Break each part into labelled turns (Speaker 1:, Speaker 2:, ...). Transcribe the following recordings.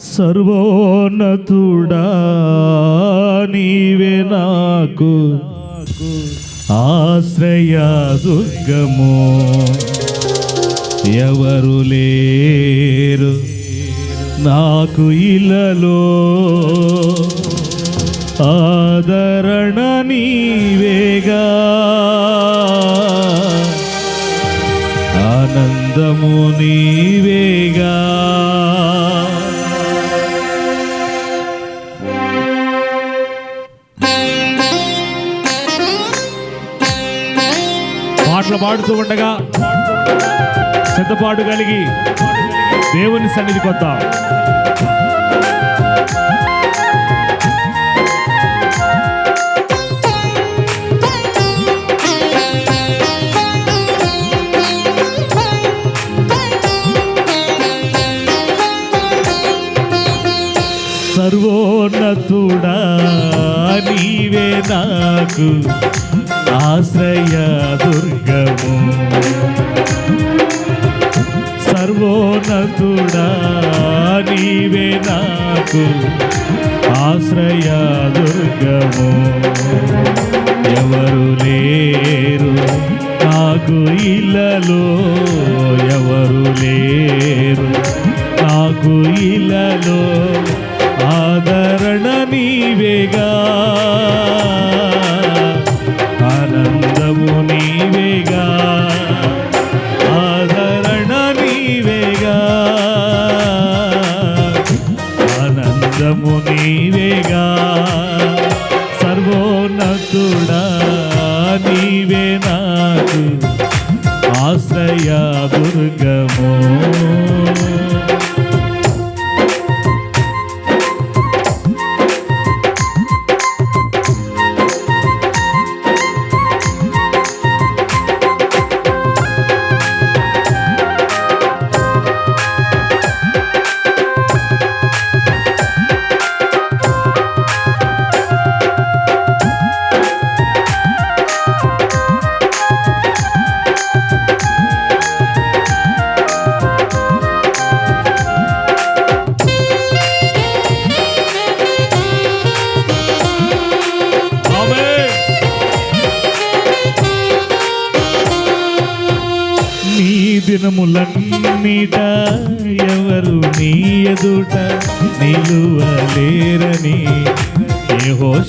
Speaker 1: సర్వోన్నతుడా నీవే నాకు ఆశ్రయ దుర్గము. ఎవరు లేరు నాకు ఇలలో ఆదరణ నీవేగా. ఆనందము నీవే పాడుతూ ఉండగా సిద్ధపాటు కలిగి దేవుని సన్నిధి కొత్త సర్వోన్నతుడా నీవే నాకు ఆశ్రయ దుర్గ. సర్వోన్నతుడా నీవే నాకు ఆశ్రయ దుర్గము. ఎవరు లేరు నాకు ఇలలో ఎవరు లేరు నాకు ఇలలో ఆదరణ నీవేగా నాకు ఆశ్రయ దుర్గము.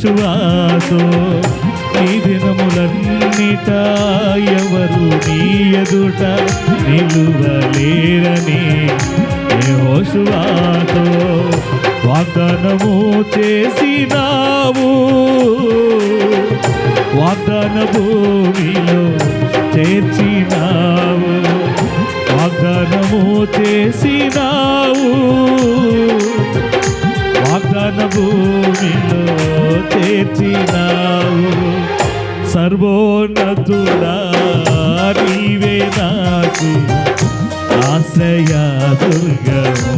Speaker 1: విశ్వాసో హోషువాతో నీ దినములన్నీట ఎవరు నీ ఎదుట నిలువలేరని ఏ హోషువాతో వాగ్దానము చేసినావు. వాగ్దాన భూమిలో చేర్చినావు. వాగ్దానము చేసినావు. వాగ్దాన భూమిలో చేర్చినావు. సర్వోన్నతుడా నీవే నాకు ఆశ్రయ దుర్గము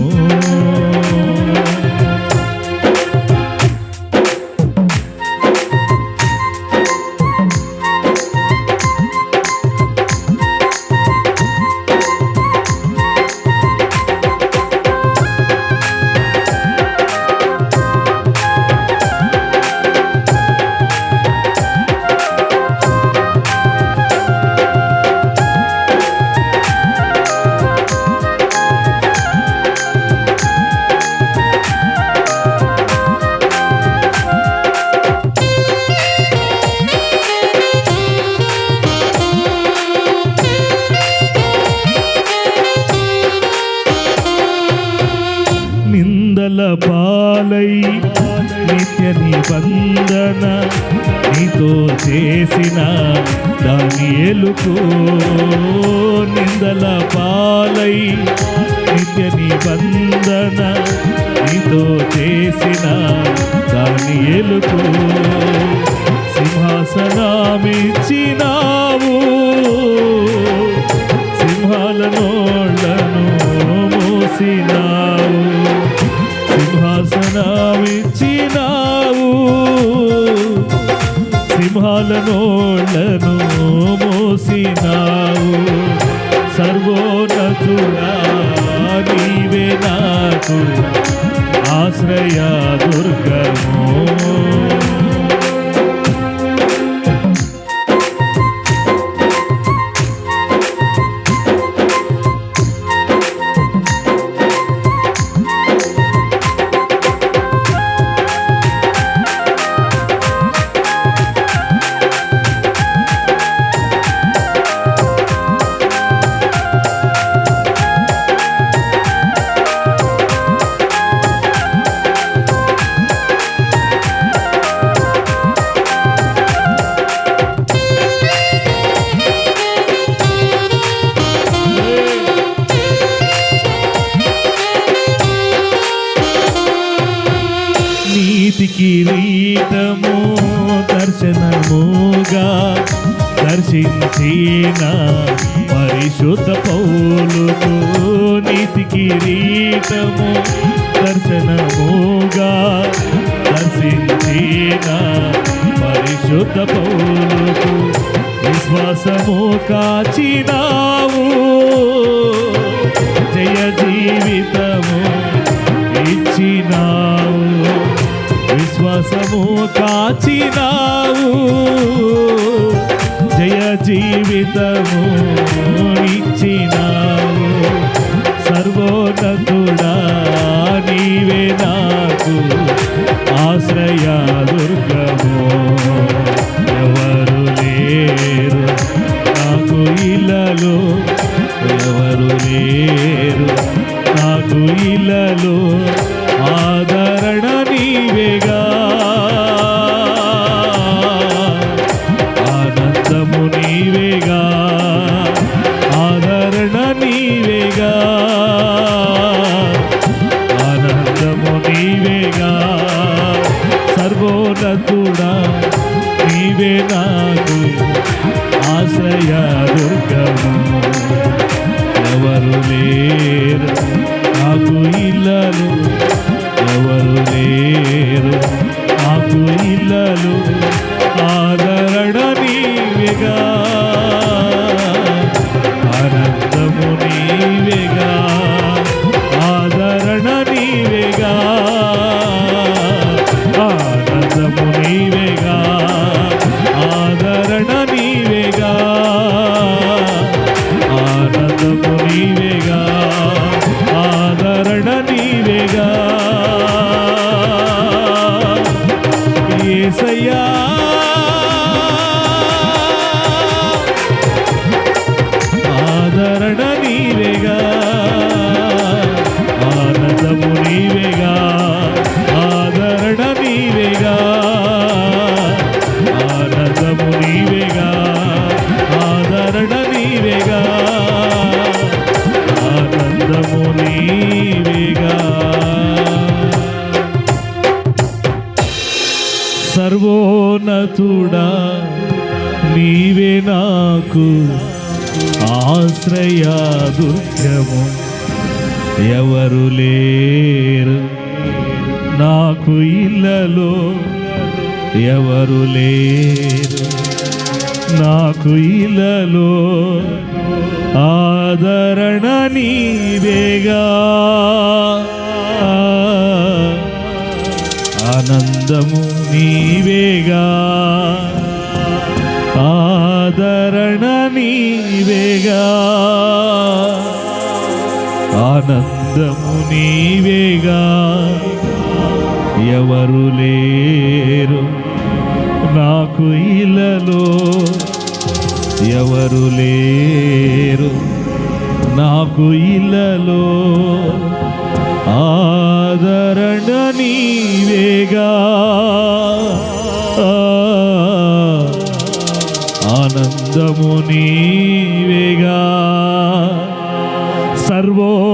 Speaker 1: కొరకు నిందల పాలై నిత్య నిబంధన నీతో చేసిన దాని ఎలుకు సింహాసనమిచ్చినావు. సింహాల నోళ్ళను మోసినావు. సింహాసనమిచ్చినావు. సింహాల నోళ్ళను మోసినావు సర్వోన్నతుడా నీవే నాకు ఆశ్రయ దుర్గము. దర్శించిన పరిశుద్ధ పౌలుతో నీతి కిరీటము దర్శనముగా దర్శించిన పరిశుద్ధ పౌలుకు విశ్వాసము కాచినావు. జయ జీవితము ఇచ్చినావు. విశ్వాసము కాచినావు. జయ జీవితము ఇచ్చినా ఎవరు లేరు? నాకు ఇళ్ళలో ఎవరు లేరు? నాకు ఇళ్ళలో ఆదరణ నీవేగా. ఆనందము నీవేగా. ఆదరణ నీవేగా. ఆనందము నీవేగా ఎవరు లేరు. నాకు ఇలలో ఎవరు లేరు. నాకు ఇలలో ఆదరణ నీవేగా ఆనందము నీవేగా సర్వో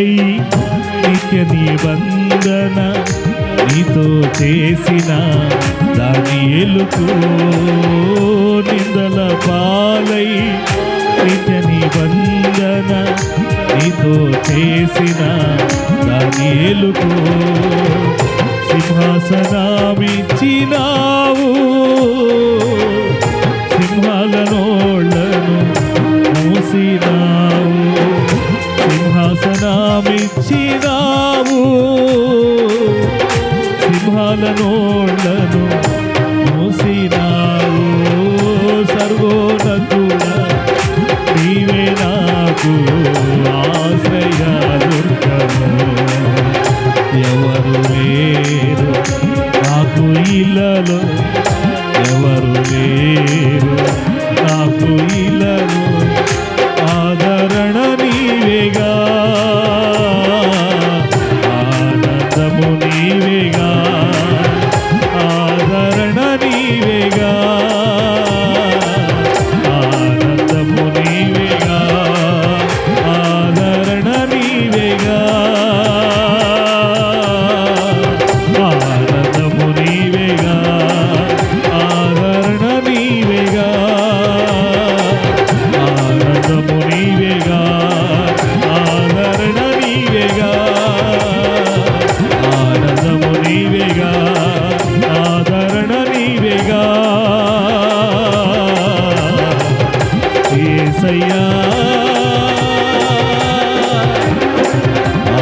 Speaker 1: పాలై నిత్య నిబంధన నీతో చేసిన దాని ఎలుకు నిందల పాలై నిత్య నిబంధన నీతో చేసిన దాని ఎలుకు సింహాసనామిచ్చినావు. సింహాసనమిచ్చినావు సింహాల నోళ్ళను మూసినావు. సర్వోన్నతుడా నీవే నాకు ఆశ్రయాలు.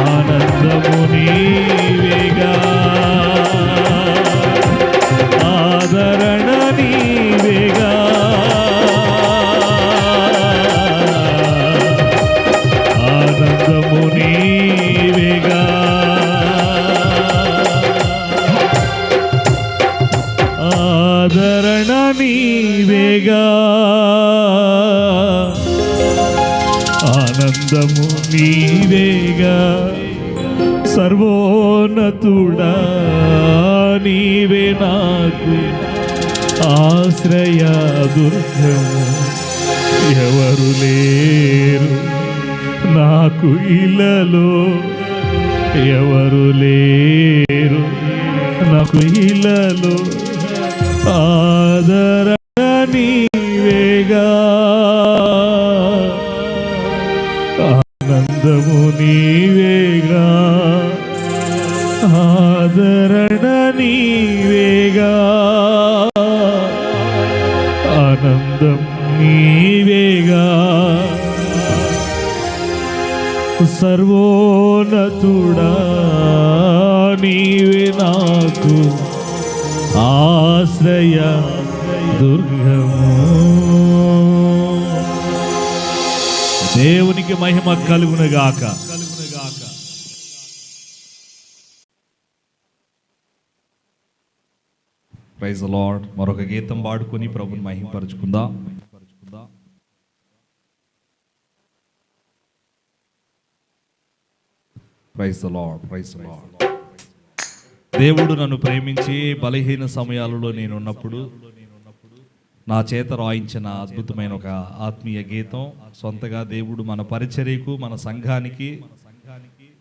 Speaker 1: ఆనందము నీవేగా. దుర్గము. ఎవరు లేరు నాకు ఇలలో ఎవరు లేరు నాకు ఇలలో ఆదర మహిమ కలుగునుగాక.
Speaker 2: ప్రైజ్ లార్డ్ మరొక గీతం పాడుకొని ప్రభుని మహింపరచుకుందాం. ప్రైజ్ లార్డ్ ప్రైజ్ లార్డ్ దేవుడు నన్ను ప్రేమించి బలహీన సమయాలలో నేను ఉన్నప్పుడు నా చేత రాయించిన అద్భుతమైన ఒక ఆత్మీయ గీతం. సొంతగా దేవుడు మన పరిచర్యకు మన సంఘానికి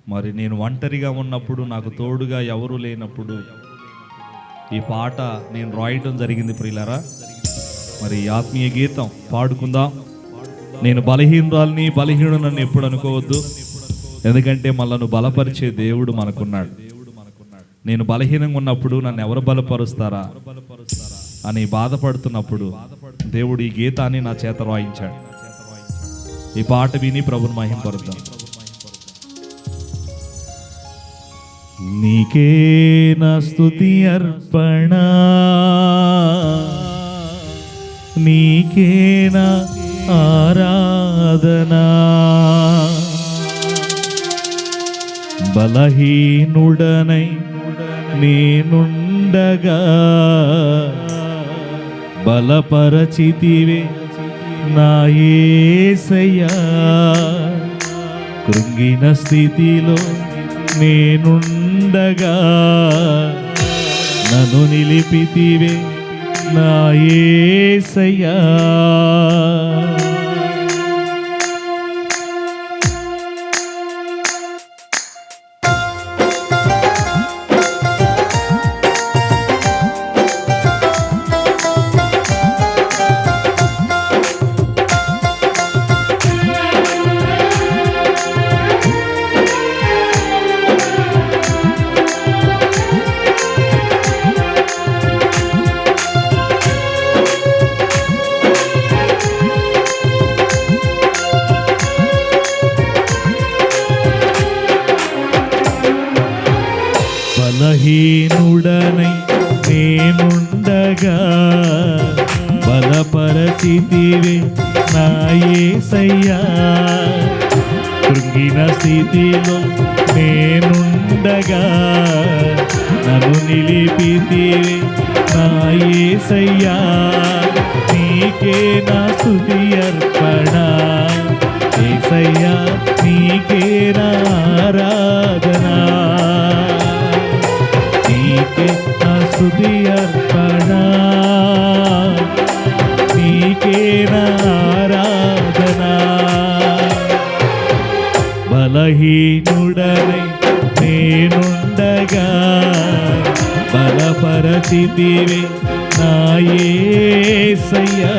Speaker 2: మరి నేను ఒంటరిగా ఉన్నప్పుడు నాకు తోడుగా ఎవరు లేనప్పుడు ఈ పాట నేను రాయటం జరిగింది ప్రియులరా. మరి ఈ ఆత్మీయ గీతం పాడుకుందాం. నేను బలహీనురాల్ని బలహీను నన్ను ఎప్పుడు అనుకోవద్దు. ఎందుకంటే మళ్ళను బలపరిచే దేవుడు మనకున్నాడు. నేను బలహీనంగా ఉన్నప్పుడు నన్ను ఎవరు బలపరుస్తారా? అని బాధపడుతున్నప్పుడు దేవుడు ఈ గీతాన్ని నా చేత రాయించాడు. ఈ పాట విని ప్రభుని మహింపరుద్దాం.
Speaker 1: నీకే నా స్తుతి అర్పణ. నీకే నా ఆరాధనా. బలహీనుడనై నేనుండగా బలపరచితివే నా యేసయ్యా కృంగిన స్థితిలో నేనుండగా నన్ను నిలిపితివే నా యేసయ్యా బలహీనుడనై నేనుండగా బలపరచితివే నాయసయ్యా. కృంగిన స్థితిలో నేనుండగా నన్ను నిలిపితివే నాయసయ్యా. నీకే నా స్తుతి అర్పణ. ఏసయ్యా నీకే నారా స్థుతి అర్పణ. నీకే నా ఆరాధన బలహీనుడనై నేనుండగా బలపరచితివే నాయే సయ్యా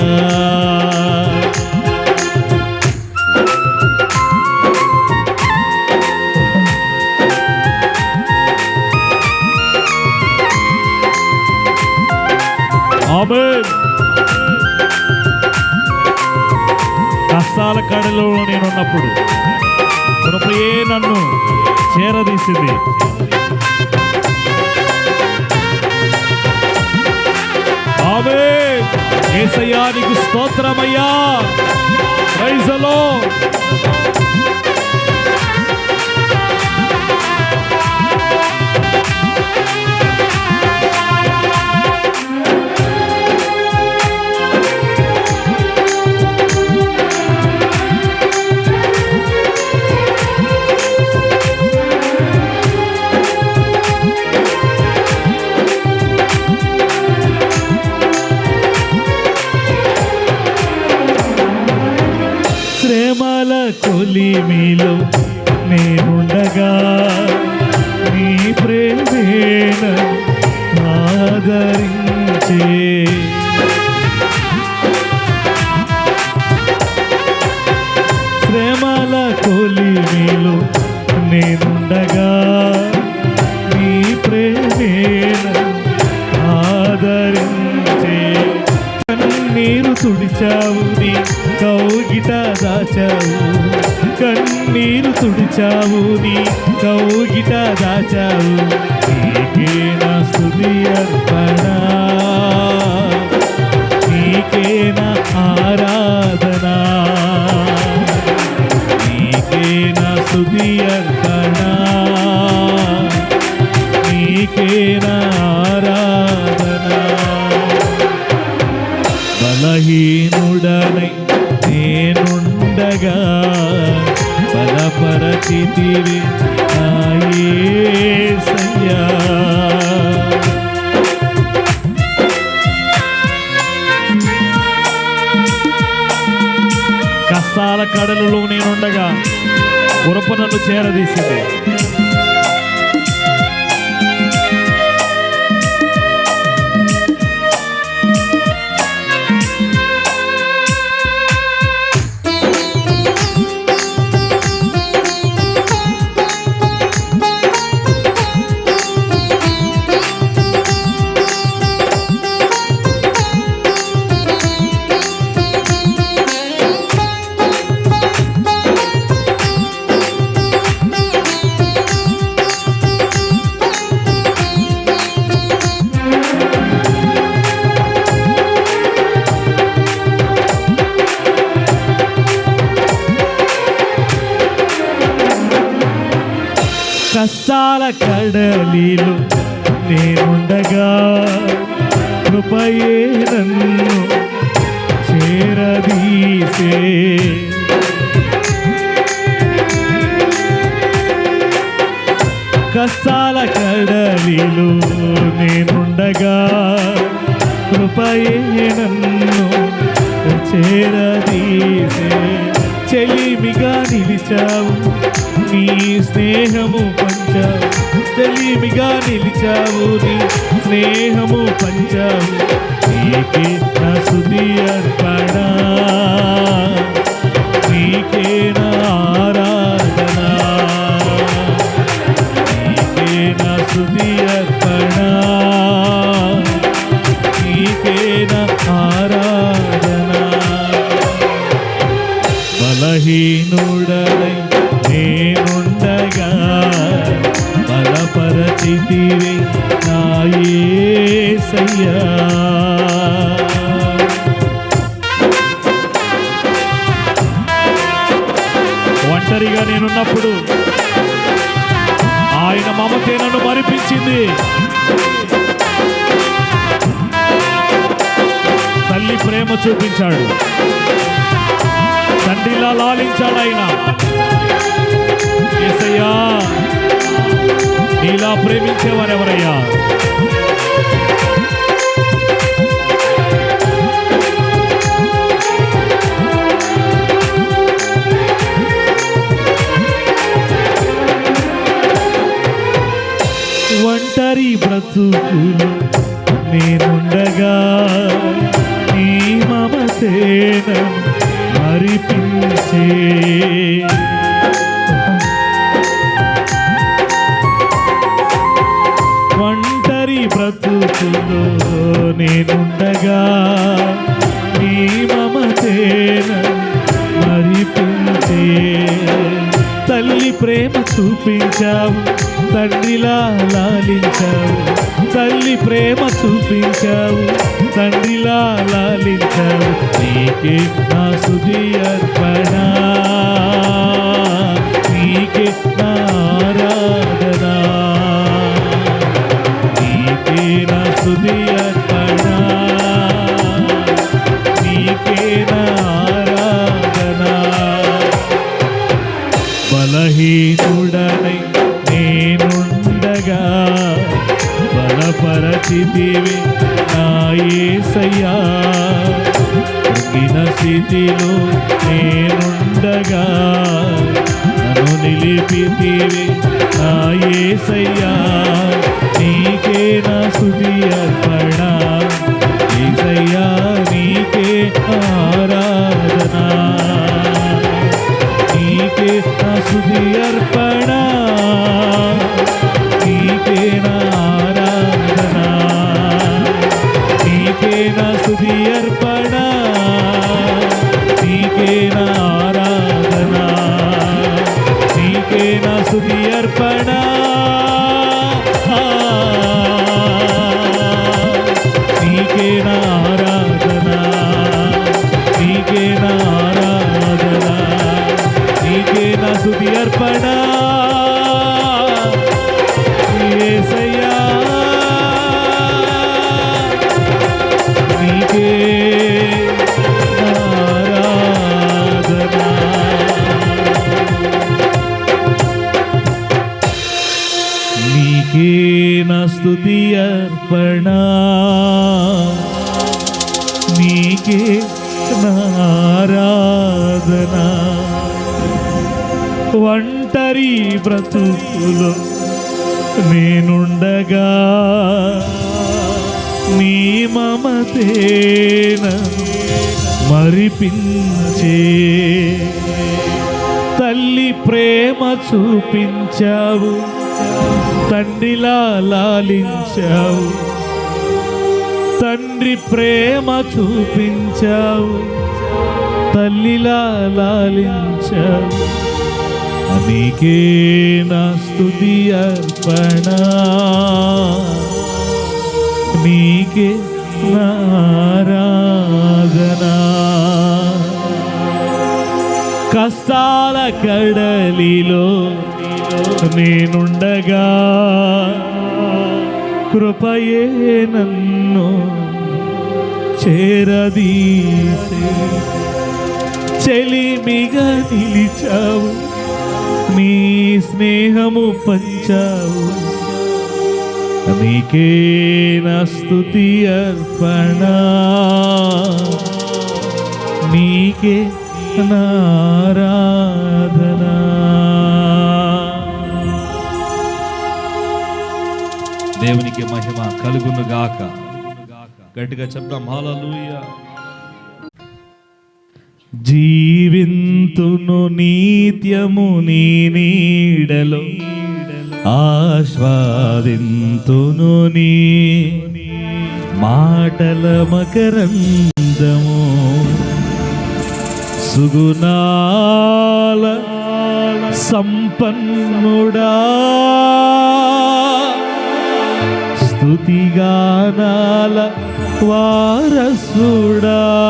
Speaker 1: స్తోత్రమయ్యా. ప్రైజలో కొలిమిలో కష్టాల కడలిలో నేనుండగా కృపయే నన్ను చేరదీసే. కష్టాల కడలిలో నేనుండగా కృపయే నన్ను చేరదీసే. చెలిమిగా నిలిచావు నీ స్నేహము పంచావు. చెలిమిగా నిలిచావు నీ స్నేహము పంచావు. నీకే నా సుది Thank you. మరిపించే. తల్లి ప్రేమ చూపించావు తండ్రిలా లాలించావు. తండ్రి ప్రేమ చూపించావు తల్లిలా లాలించావు. నీకే నా స్థుతి అర్పణ నీకే కష్టాల కడలిలో నేనుండగా కృపయే నన్ను చేరదీసే. చెలిమిగా నిలిచావు నీ స్నేహము పంచావు. నీకేన స్థుతి అర్పణ? నీకే నారాధన
Speaker 2: దేవునికి మహిమ కలుగును గాక గట్టిగా చెప్దాం హాలూయ
Speaker 1: జీవింతును నిత్యము నీ నీడలో. ఆస్వాదింతును నీ మాటల మకరందము. సుగుణాల సంపన్నుడా. స్తుతిగానాల వారసుడా.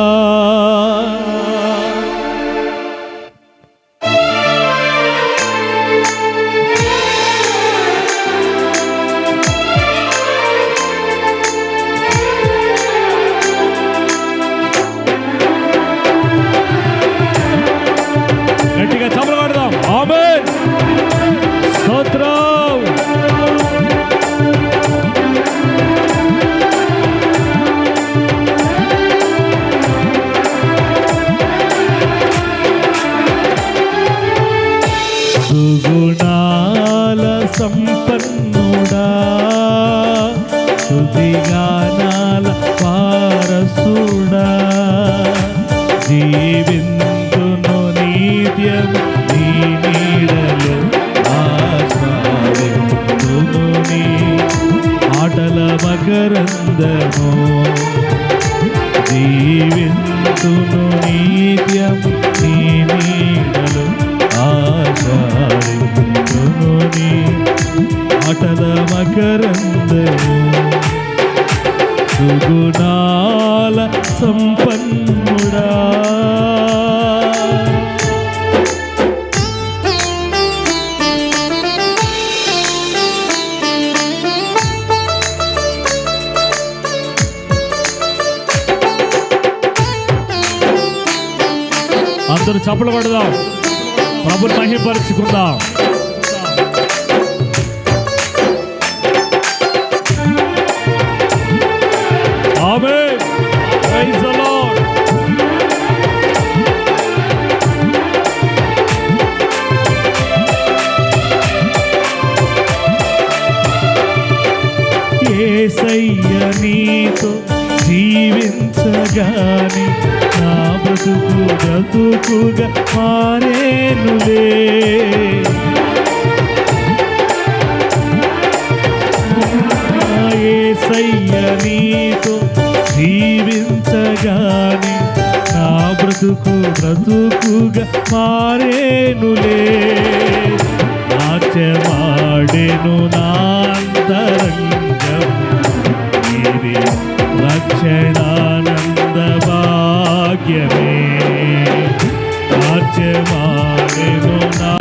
Speaker 1: నా బ్రతుకు బ్రతుకుగా మారేనులే సయ్య నీతో జీవించగానే నా బ్రతుకు బ్రతుకుగా మారేనులే. నాట్యమాడేను భాగ్యమే రాజ్యమాను నా